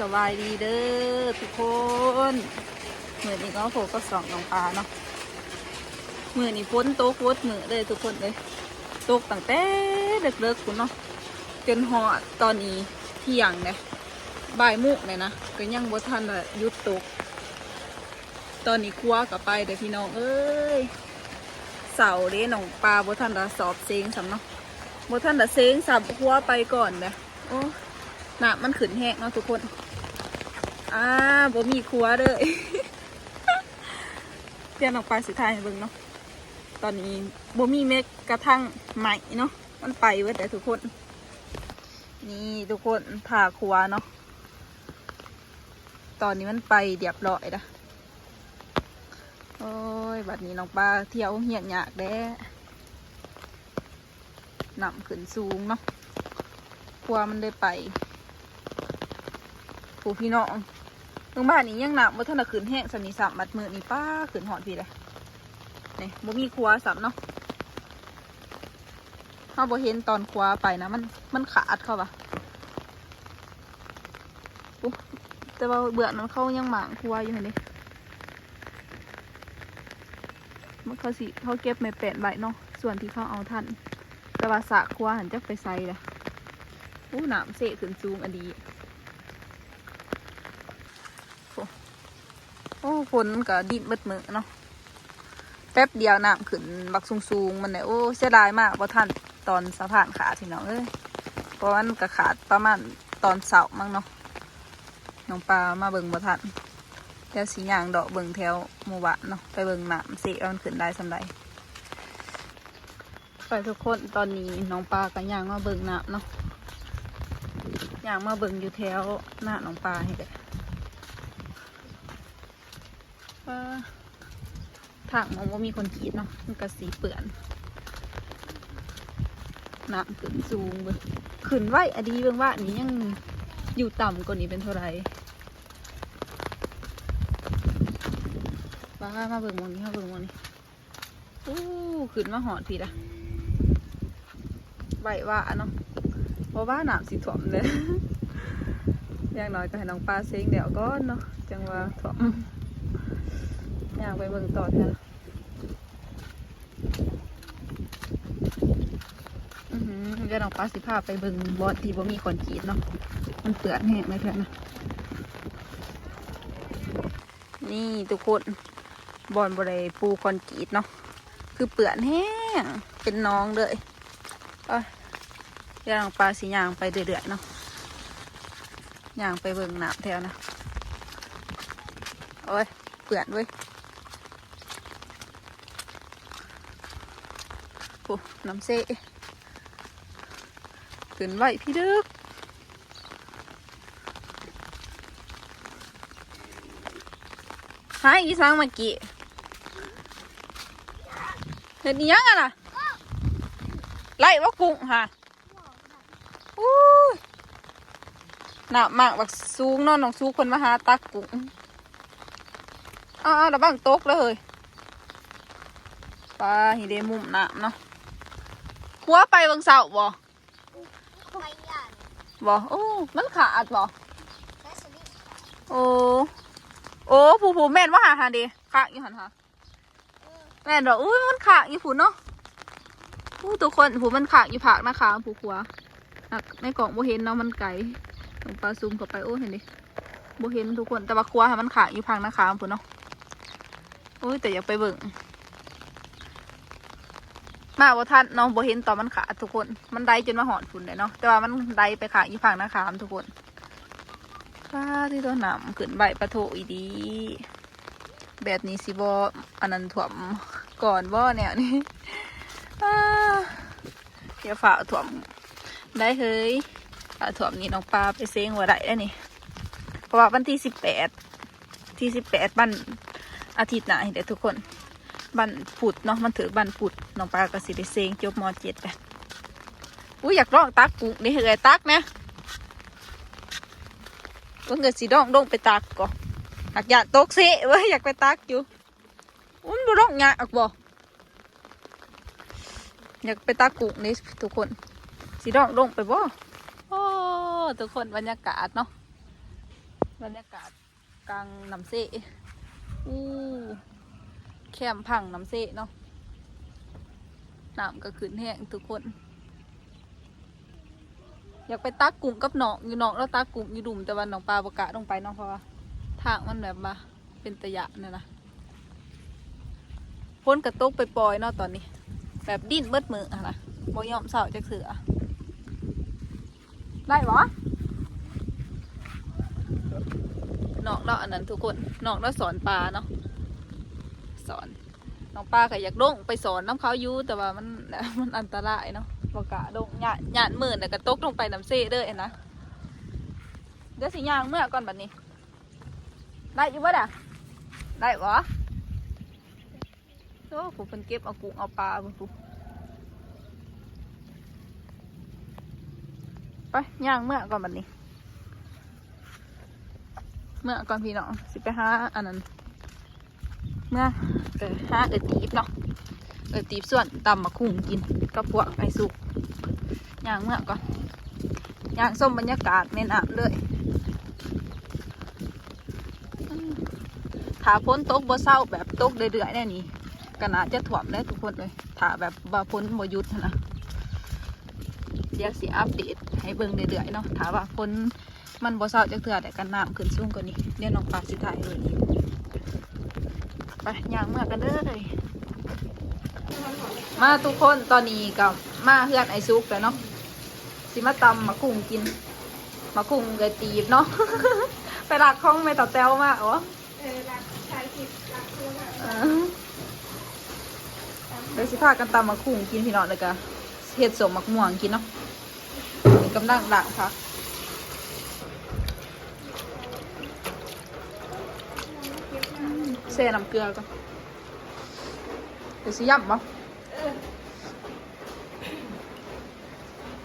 สบายดีเด้อทุกคนมือนี้ก็โผก็สองน้องปลาเนาะมือนี้พ้นโต๊ะวดมือเลยทุกคนเลยตกตั้งแต่เลิกๆคุณเนาะจนหอตอนนี้เที่ยงเนี่ยบ่ายมุกเนี่ยนะก็ยังบ่ทันด้หยุดตก ตอนนี้ครัวกับไปเด้อพี่น้องเอ้ยเสาเด้น้องปลาบ่ทันได้สอบเซงสำเนาะบ่ทันได้เซงสับครัวไปก่อนเด้อโอ้ น้ำมันขึ้นแห้งเนาะทุกคน อ่าบ่มีครัวเลยเตรียมออกไปสุดท้ายเบิ่งเนาะ ตอนนี้บ่มีเม็ดกระทั่งใหม่เนาะ มันไปเว้ยแต่ทุกคน นี่ทุกคนผ่าครัวเนาะ ตอนนี้มันไปเรียบร้อยละโอ้ยบัดนี้น้องปลาเที่ยวเหียนยากแด้นำขึ้นสูงเนาะครัวมันได้ไป ผู้พี่น้องตรงบ้านนี้ยังหนักว่าท่านน่ะขืนแห้งสนีสับมัดมือนี่ป้าขืนหอดพี่เลยนี่บ่มีครัวสับเนาะถ้าบ่เห็นตอนครัวไปนะมันมันขาดเข้าปะแต่ว่าเบื่อนั้นเขายังหมางครัวอยู่เห็นดิมันเขาสิเขาเก็บไม่แปดใบเนาะส่วนที่เขาเอาทันแต่ว่าสะครัวหันจะไปใส่เลยอู้หนามเสะขึ้นสูงอันดี โอ้ ฝนก็ดินเบิดมือเนาะแป๊บเดียวน้ำขึ้นบักสูงๆมันเนี่ยโอ้เสียดายมากว่าท่านตอนสะพานขาดพี่น้องเอ้ยเพราะมันก็ขาดประมาณตอนเสาร์มั้งเนาะน้องปลามาเบิ่งบ่ทันแถวสียางดอกเบิ่งแถวหมู่บ้านเนาะไปเบิ่งน้ำสิว่ามันขึ้นได้สำใดไปทุกคนตอนนี้น้องปลาก็ย่างมาเบิ่งน้ำเนาะยางมาเบิ่งอยู่แถวหน้าน้องปลาให้เด้อ ว่าทางมองว่ามีคนกรีดเนาะมันก็สีเปื่อนน้ำขึ้นสูงเบิ่งขึ้นไหวอดีเบิ่งว่านี้ยังอยู่ต่ำกว่านี้เป็นเท่าไหร่บ้ามาเบิ่งมองนี้มาเบิ่งมองนี้อู้ขึ้นมาหอดพี่ละไหวว่าเนาะเพราะว่าน้ำสิถ่วมเลยอย่างน้อยก็ให้น้องปลาเซ็งเดี๋ยวก่อนเนาะจังว่าถ่วม อยากไปเบิ่งต่อเถอะอือหือเดี๋ยวน้องปลาสิพาไปเบิ่งบอสที่บ่มีคนกีดเนาะ มันเปื่อนแห้งเลยเถอะนะ นี่ทุกคนบอนบริปูคอนกรีดเนาะ คือเปื่อนแห้ง เป็นน้องเลยเอ้ยเดี๋ยวน้องปลาสิย่างไปเรื่อยๆเนาะย่างไปเบิ่งน้ำแถวนะ โอ้ยเปื่อนเว้ย โอ้น้ำเซขึ้นไหวพี่ดึกหายอีสังเมื่อกี้เห็นยังอะน่ะไล่ว่ากุ้งค่ะอู้ยหนักมากบักสูงนอนน้องสูงคนมาหาตักกุ้งอ้าวระบังตกเลยปลาหิเดมุมหน้ำเนาะ คัวไปเบางเสาบ่ไปย่านบ่โอ้มันขาดบ่แค่สนิทโอ้โอ้ผู้ผู้แม่นว่าหาหาเดีขางอยู่หันหาแม่นบอกอุ้ยมันขางอยู่ผู้เนาะอู้ทุกคนผู้มันขางอยู่ผักนะคะผู้ขัวหักในกล่องบ่เห็นเนาะมันไก่ลงปลาซูมเข้าไปโอ้เห็นดิบ่เห็นทุกคนแต่ว่าขัวให้มันขางอยู่ผักนะคะผู้เนาะอุ้ยแต่อยากไปเบิ่ง มาบ่ทันเนาะบ่เห็นตอนมันขาดทุกคน มันได้จนมาหอนฝุ่นเลยเนาะ แต่ว่ามันได้ไปขางอยู่ผักนะคะทุกคนป้าที่ตัวหนำขึ้นใบปะโถอีดี แบบนี้สิบออันนั้นถ่วมก่อนบ่เนี่ยนี่อ้าอย่าฝ่าถ่วมได้เฮ้ยฝ่าถ่วมนี่น้องปลาไปเซ้งว่าได้แล้วนี่ เพราะว่าวันที่สิบแปดที่สิบแปดบันอาทิตย์หน้าเดี๋ยวทุกคน บันผุดเนาะมันถือบันผุดน้องปลาก็สิได้เซงจบมเจ็ดไปอุ้ยอยากลองตักกุ้งนี่เฮ้ยตักนะก็เงินสีดองดองไปตักก่อนหักอยากตกสิเว้ยอยากไปตักอยู่อุ้นบุร้องยาอักบ่อยากไปตักกุ้งนี่ทุกคนสีดองดองไปบ่โอ้ทุกคนบรรยากาศเนาะบรรยากาศกลางน้ำเสอู้ แคมพังน้ำเสเนาะน้ำก็ขึ้นแห้งทุกคน อยากไปตักกุ้งกับน้องอยู่นองแล้วตักกุ้งอยู่ดุมแต่ว่าน้องปลาประกล้าลงไปเน้องเพราะว่าทางมันแบบมาเป็นตะยะเนี่ยนะพ้นกระตกไปปล่อยเนาะตอนนี้ แบบดิ้นเบิดมืออะนะบ่ยอมเสาจาเสือได้ปะนอกแล้วอันนั้นทุกคนนอกแล้วสอนปลาเนาะ สอนน้องปลาก็อยากลงไปสอนน้ำเขาอยู่แต่ว่ามันมันอันตรายเนาะบกล้าลงหยาดหยาดมือน่ก็ตกลงไปน้ำเซ่เด้อเห็นะเดี๋ยวสิย่างเมื่อก่อนแบัดนี้ ได้อยู่บ่ด่ะได้ปะโอ้ผู้เพิ่นเก็บเอากุ้งเอาปลาเพิ่นผู้ไปย่างเมื่อก่อนแบัดนี้ เมื่อก่อนพี่น้องสิไปหาอันนั้น มื่อเออหาเออตีบเนาะเออตีบส่วนตำมะคุงกินกับพวกไอสุกย่างเมื่อก่อนย่างส้มบรรยากาศในน้ำเลยถ้าพ้นตกบ่เศร้าแบบตกเรื่อยๆแน่นี่ก็น่าจะถ่วมเลยทุกคนเลยถ้าแบบบ่พ้นบ่หยุดนะเดี๋ยวสิอัปเดตให้เบิ่งเรื่อยๆเนาะถ้าว่าพ้นมันบ่เศร้าจากเถื่อแต่กันน้ำขึ้นสูงกว่านี้เดี๋ยวน้องปลาสิถ่ายเลย ไปย่างเมื่อกันเด้อเลยมาทุกคนตอนนี้กับมาเฮือนไอซุกแล้วเนาะสิมาตำมะกุ้งกินมะกุ้งเลยตีบเนาะไปรักข้องไม่ต่อแต้วมากเหรอเออรักชายผิดรักตัวน่ะเออเดี๋ยวสิพากันตำมะกุ้งกินพี่น้องเลยกะเห็ดสมมะม่วงกินเนาะกำลังด่างค่ะ เซ่น้ำเกลือก่อนเดี๋ยวสิย่ำบ่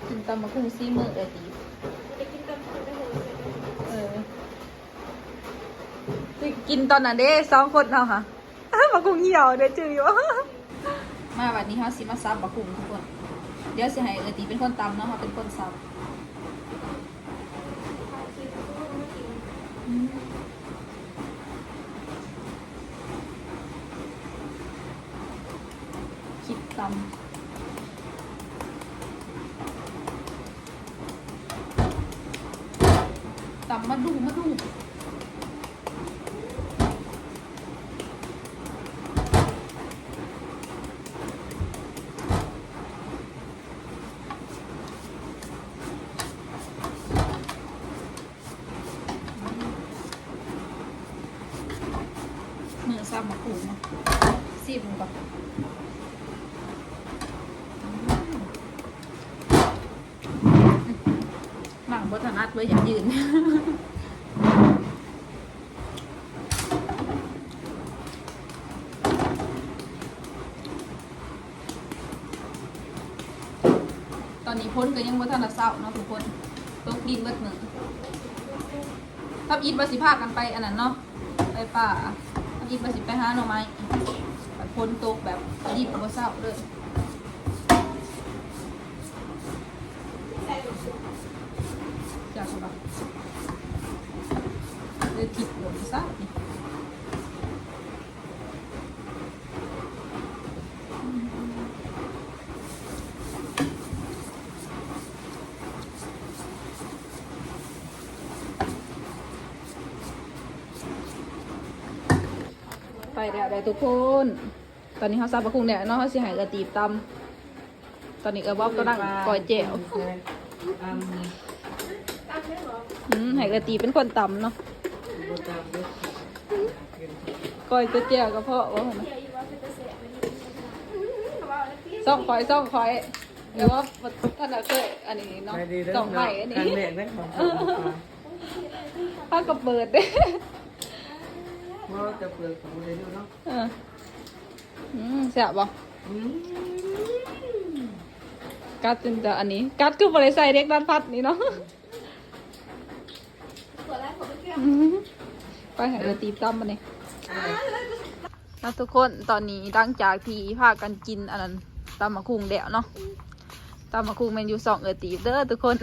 กินตำมะคุ้งซี่มือเลยตีไปกินกันคนละหัวเออสิกินตอนนั้นเด้สองคนเอาค่ะมะคุ้งเหี่ยวเด้อจืออยู่มาวันนี้เขาสิมาซับมะคุ้งทุกคน เดี๋ยวสิให้เออตีเป็นคนตำเนาะเขาเป็นคนซับอืมคิด ตำตำมาดูมาดูมือซับมะกรูดเนาะซีบลงก่อนหมั งบถนัดไว้อยางยืน ตอนนี้พ้นก็ยังบ่ทันได้เศร้าเนาะทุกคนตกดินเบิดมือทับอีทบาสิพากันไปอันนั้นเนาะไปป่าทับอีทบาสิไปหาหน่อไม้พ้นตกแบบดินบ่เศร้าเลยอยากแบบ เลยติดหลงซะนี่ไปแล้วได้ทุกคน ตอนนี้เขาซับะคุงเนี่ยเนาะเขาสิใหายกระตีบตำตอนนี้กระบอกก็นั่งก่อยแจ๋วตั้งได้หร ออืมใหายกระตีเป็นคนตำเนาะก่อยจะแจ๋วก็เพราะว่าหั่นน่ะเดี๋ยวอีว่าเป็นตะเสียไปนี่ว่าแล้วพี่ซ่องคอยซ่องคอยเดี๋ยวว่าท่านอาเคยอันนี้เนาะไปดีเด้อซ่องใหม่อันครั้งนี้แรกได้ของผมถ้ากับเปิดเด้เพราะว่าจะเปลือกของเลยดูเนาะเอออืมแซ่บบ่อืมกัดจนจะอันนี้ กัดคือบริใส่เด็กด้านพัดนี่เนาะตัวแรกผม ไม่เกี่ยวอืมไปหาเออตีบตั้มมาเนี่ยแล้วทุกคนตอนนี้ดังจากที่พากันกินอันนั้นตำมะคุงเดวเนาะตำมะคุงแมันอยู่สองเออตีบเด้อทุกคน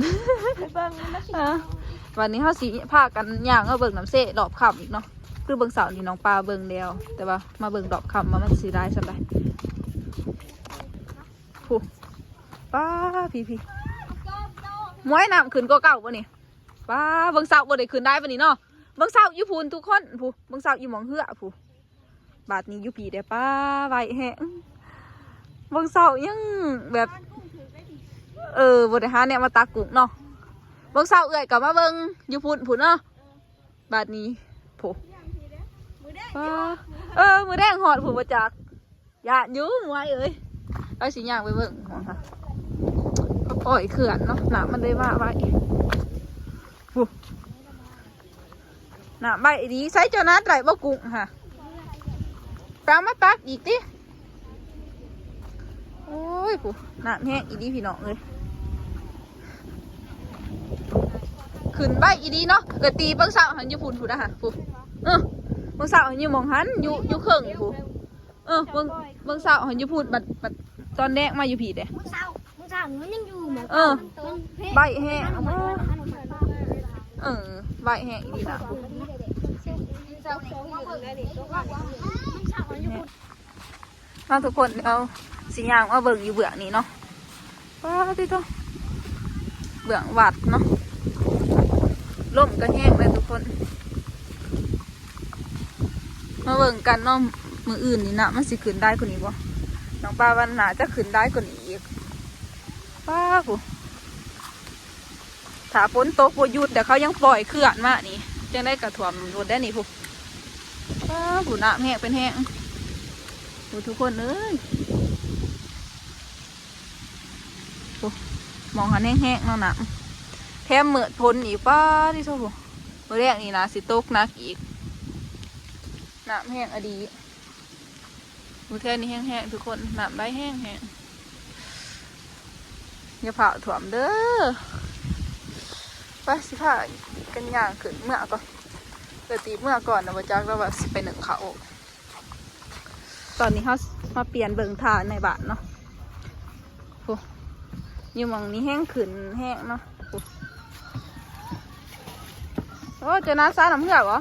วันนี้เขาสีพากันย่างเอาเบิ่งน้ำเซ่ดอบคำอีกเนาะคือเบิ่งเสานี่น้องปลาเบิ่งเดียวแต่ว่ามาเบิ่งดอบคำมามันสีได้สันได้ผู้ป้าพี่พี่มวยน้ำขึ้นก็เก่าปะนี่ ป้าเบิ่งเสาบ่ได้ขึ้นได้ปะนี่เนาะเบิ่งเสาอยู่พูนทุกคนผู้เบิ่งเสาอยู่หมองเหือผู้บาทนี้อยู่ผีได้ป้าไว้แฮงเบิ่งเสายังแบบเออบริหารเนี่ยมาตากุกเนาะเบิ่งเศร้าเอื่อยกลับมาเบิ่งอยู่พุ่นพุ่นเนาะบาดนี้โผมือได้ว้าเออมือแดงหอดผู้ประจักอย่ายุ่งไว้เอ้ยไปสิย่างไปเบิ่งของค่ะก็ปล่อยเขื่อนเนาะน้ำมันได้ว่าไว้ผู้ น้ำใบดีใส่เจ้านัดไหลบ่กุ้งค่ะแปลมาตักอีกดิโอ้ยผู้น้ำแห้งอีดีพี่น้องเลยขึ้นใบอีดีเนาะเกิดตีเบิ้งสาวหันอยู่พุ่นพุ่นนะฮะพุ่นเออเบิ้งสาวหันอยู่หมองหันอยู่อยู่เครื่องพุ่นเออเบิ้งเบิ้งสาวหันอยู่พุ่นบัดบัดตอนแรกมาอยู่ผีเด้มึงเศร้ามึงเศร้ามันยังอยู่เหมือนเออต้นเพชรใบแห้งอันนั้นอันนั้นเออใบแห้งอีดีนะพุ่น เราของมึงเลยดิตัวก่อนมึงเศร้าทุกคนเอาสิย่างมาเบิ่งอยู่เบื้องนี้เนาะว้าวที่ต้องเบื้องวัดเนาะล่มก็แห้งเลยทุกคน มาเบิ่งกันเนาะมืออื่นนี่นะมันสิขึ้นได้กว่านี้บ่น้องปลาวันหนาจะขึ้นได้กว่านี้อีกป้าผู้ถ้าฝนตกบ่หยุดแต่เขายังปล่อยเขื่อนมานี่จังได้กระถ่วมรถได้นี่ผู้ ผู้น้ำแห้งเป็นแห้งผู้ทุกคนเอ้ยมองหันแห้งๆเนาะน้ำแถมเหมือดพ้นอีกป้าที่โซ่บแรกนี่นะสิตกนักอีกน้ำแห้งอดีมือแค่นี้แห้งๆทุกคนน้ำใบแห้งแห้งอย่าเผาถ่วมเด้อไปสิผ่ากันย่างขึ้นเมื่อก่อน เกิดตีเมื่อก่อนนะว่าจักแล้วว่าสิไปหนึ่งเขาตอนนี้เขามาเปลี่ยนเบิงทาในบ้านเนาะโอ้ยหมองนี้แห้งขึ้นแห้งเนาะโอ้โอ้เจอน้าซ่าน้ำเหือกเหรอ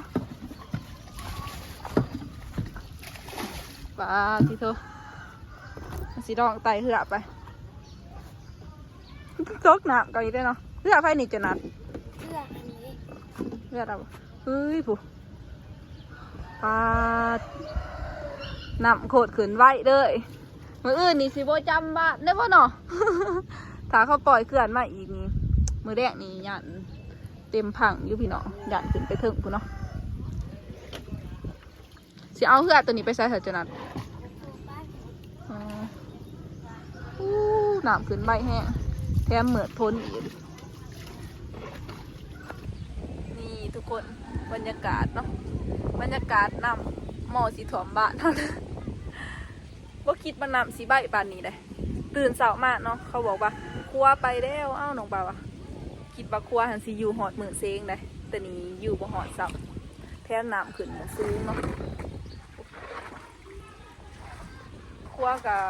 ปลาที่เธอมันสีดองไตเหือไปซกหนักก่อนอีกได้เนาะเหือไฟนี่จะนัดเสื้ออันนี้เหือเรา เฮ้ยผู้ปลาน้ำโขดขืนไว้เลยมืออื่นนี่สิโบจำบ้านได้ป่ะเนาะถ้าเขาปล่อยเขื่อนมาอีกนี่มือแรกนี่ยันเต็มพังอยู่พี่เนาะยันขึ้นไปถึงกูเนาะสิเอาเหือตัวนี้ไปใส่เถอะจะนัดอ๋ออู้น้ำขึ้นใบแห้งแถมเหมือดพ้นอีก นี่ทุกคน บรรยากาศเนาะบรรยากาศน้ำหมอสีถ่วมบ้านเท่านั้นว่าคิดมันน้ำสีใบปานนี้เลยตื่นเสามากเนาะเขาบอกว่าครัวไปแล้วเอ้าน้องบาวะคิดว่าครัวหันสีอยู่หอดหมื่นเซงเลยแต่นี้อยู่บ่หอดเสาแถมน้ำขึ้นมาสูงเนาะครัวกับ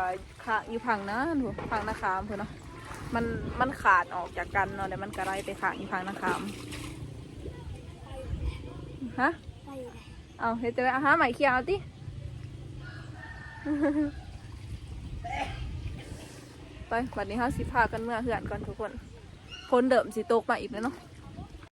ขาอยู่พังนะหนูพังนาคามเพื่อนเนาะมันมันขาดออกจากกันเนาะแต่มันกระไรไปขางอยู่พังนาคาม ฮะเอาเฮ็ดจะได้อาหาใหม่เคียวเอาติไปวันนี้ห้าสิพากันเมื่อเหือนก่อนทุกคนพ้นเดิมสิตกมาอีกแล้วเนาะ